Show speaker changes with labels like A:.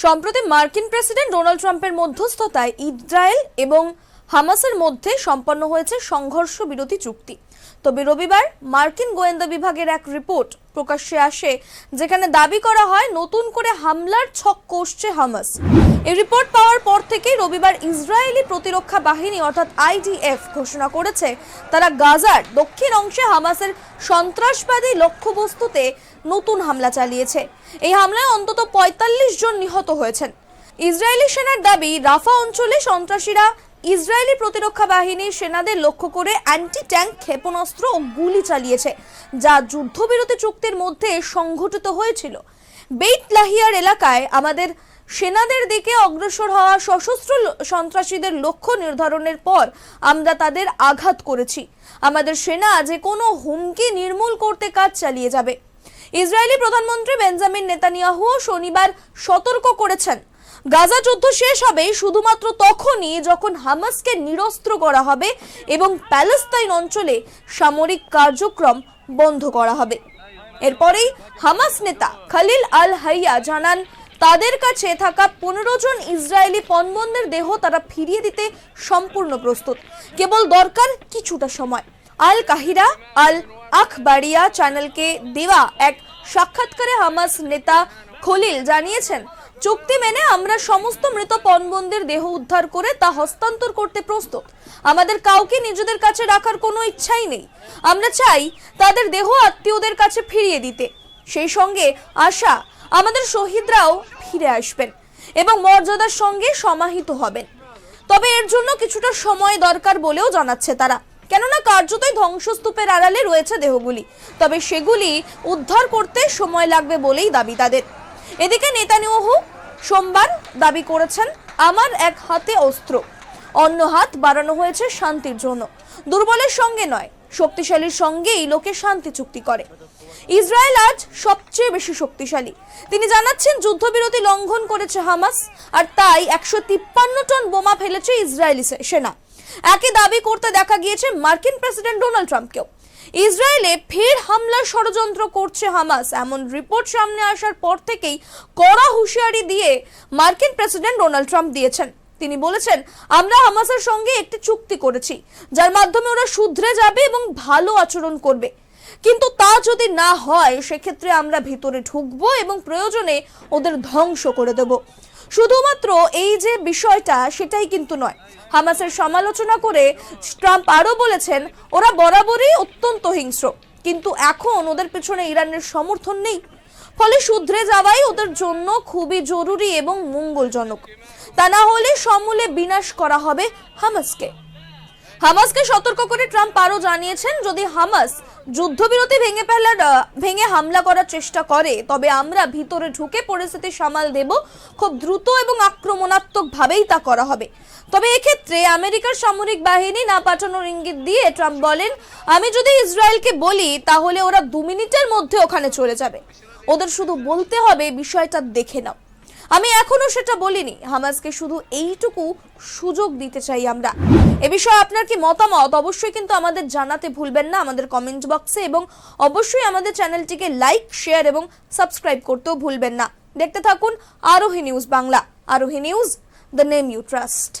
A: সম্প্রতি মার্কিন president Donald ট্রাম্পের মধ্যস্থতায় ইসরায়েল এবং হামাসের মধ্যে সম্পন্ন হয়েছে সংঘর্ষ বিরতি চুক্তি। তবে রবিবার মার্কিন গোয়েন্দা বিভাগের এক রিপোর্ট প্রকাশ্যে আসে, যেখানে দাবি করা হয় নতুন করে হামলার ছক কষছে হামাস। এই রিপোর্ট পাওয়ার পর থেকেই রবিবার ইসরায়েলি প্রতিরক্ষা বাহিনী, অর্থাৎ আইডিএফ ঘোষণা করেছে, তারা গাজার দক্ষিণ অংশে হামাসের সন্ত্রাসবাদী লক্ষ্যবস্তুতে নতুন হামলা চালিয়েছে। এই হামলায় অন্তত পঁয়তাল্লিশ জন নিহত হয়েছেন। ইসরায়েলি সেনার দাবি, রাফা অঞ্চলে সন্ত্রাসীরা ইসরায়েলি প্রতিরক্ষা বাহিনীর সেনাদের লক্ষ্য করে অ্যান্টি ট্যাঙ্ক ক্ষেপণাস্ত্র ও গুলি চালিয়েছে, যা যুদ্ধবিরতি চুক্তির মধ্যে সংঘটিত হয়েছিল। বেইট লাহিয়ার এলাকায় আমাদের সেনাদের দিকে অগ্রসর হওয়া সশস্ত্র সন্ত্রাসীদের লক্ষ্য নির্ধারণের পর আমরা তাদের আঘাত করেছি। আমাদের সেনা যে কোনো হুমকি নির্মূল করতে কাজ চালিয়ে যাবে। ইসরায়েলি প্রধানমন্ত্রী বেঞ্জামিন নেতানিয়াহু শনিবার সতর্ক করেছেন। গাজা যুদ্ধ শেষ হবে শুধুমাত্র তখনই যখন হামাসকে নিরস্ত্র করা হবে এবং প্যালেস্তাইন অঞ্চলে সামরিক কার্যক্রম বন্ধ করা হবে। এরপরেই হামাস নেতা খালিল আল হাইয়া জানান, তাদের কাছে থাকা পনেরো জন ইসরায়েলি পণবন্দের দেহ তারা ফিরিয়ে দিতে সম্পূর্ণ প্রস্তুত। কেবল দরকার কিছুটা সময়। আল কাহিরা, আল আখবারিয়া চ্যানেলকে দেওয়া এক সাক্ষাৎকারে হামাস নেতা খলিল জানিয়েছেন চুক্তি মেনে আমরা সমস্ত মৃত পণবন্দির দেহ উদ্ধার করে তা হস্তান্তর করতে প্রস্তুত। আমাদের কাউকে নিজেদের কাছে রাখার কোনো ইচ্ছাই নেই। আমরা চাই তাদের দেহ আত্মীয়দের কাছে ফিরিয়ে দিতে। সেই সঙ্গে আশা, আমাদের শহীদরাও ফিরে আসবেন এবং মর্যাদার সঙ্গে সমাহিত হবেন। তবে এর জন্য কিছুটা সময় দরকার বলেও জানাচ্ছে তারা। কেননা কার্যতই ধ্বংসস্তূপের আড়ালে রয়েছে দেহগুলি। তবে সেগুলি উদ্ধার করতে সময় লাগবে বলেই দাবি তাদের। এদিকে নেতানিয়াহু সোমবার দাবি করেছেন, আমার এক হাতে অস্ত্র। অন্য হাত বাড়ানো হয়েছে শান্তির জন্য। দুর্বলের সঙ্গে নয়, শক্তিশালীর সঙ্গেই লোকে শান্তি চুক্তি করে। ইসরায়েল আজ সবচেয়ে বেশি শক্তিশালী। তিনি জানাচ্ছেন, যুদ্ধবিরতি লঙ্ঘন করেছে হামাস, আর তাই একশো তিপ্পান্ন টন বোমা ফেলেছে ইসরায়েলি সেনা। একই দাবি করতে দেখা গিয়েছে মার্কিন প্রেসিডেন্ট ডোনাল্ড ট্রাম্পকেও। ইসরায়েলে ফের হামলার ষড়যন্ত্র করছে হামাস। এমন রিপোর্ট সামনে আসার পর থেকেই কড়া হুঁশিয়ারি দিয়ে মার্কিন প্রেসিডেন্ট ডোনাল্ড ট্রাম্প দিয়েছেন। তিনি বলেছেন, আমরা হামাসের সঙ্গে একটি চুক্তি করেছি, যার মাধ্যমে ওরা শুধরে যাবে এবং ভালো আচরণ করবে। কিন্তু তা যদি না হয়, সেক্ষেত্রে আমরা ভিতরে ঢুকবো এবং প্রয়োজনে ওদের ধ্বংস করে দেব। শুধুমাত্র এই যে বিষয়টা, সেটাই কিন্তু নয়। হামাসের সমালোচনা করে ট্রাম্প আরও বলেছেন, ওরা বরাবরই অত্যন্ত হিংস্র। কিন্তু এখন ওদের পেছনে ইরানের সমর্থন নেই। ফলে শুধরে যাওয়াই ওদের জন্য খুবই জরুরি এবং মঙ্গলজনক। তা না হলে সমূলে বিনাশ করা হবে হামাসকে। হামাসকে সতর্ক করে ট্রাম্প আরও জানিয়েছেন, যদি হামাস যুদ্ধবিরতি ভেঙে ফেলার ভেঙে হামলা করার চেষ্টা করে। তবে আমরা ভিতরে ঢুকে পরিস্থিতি সামাল দেব। খুব দ্রুত এবং আক্রমণাত্মক ভাবেই তা করা হবে। তবে এক্ষেত্রে আমেরিকার সামরিক বাহিনী না পাঠানোর ইঙ্গিত দিয়ে ট্রাম্প বলেন, আমি যদি ইসরায়েলকে বলি, তাহলে ওরা দু মিনিটের মধ্যে ওখানে চলে যাবে। ওদের শুধু বলতে হবে, বিষয়টা দেখে নাও। আমি এখনও সেটা বলিনি। হামাজকে শুধু এইটুকু সুযোগ দিতে চাই আমরা। এ বিষয়ে আপনার কি মতামত? অবশ্যই কিন্তু আমাদের জানাতে ভুলবেন না আমাদের কমেন্ট বক্সে এবং অবশ্যই আমাদের চ্যানেলটিকে লাইক শেয়ার এবং সাবস্ক্রাইব করতেও ভুলবেন না। দেখতে থাকুন Arohi news Bangla. Arohi news the name you trust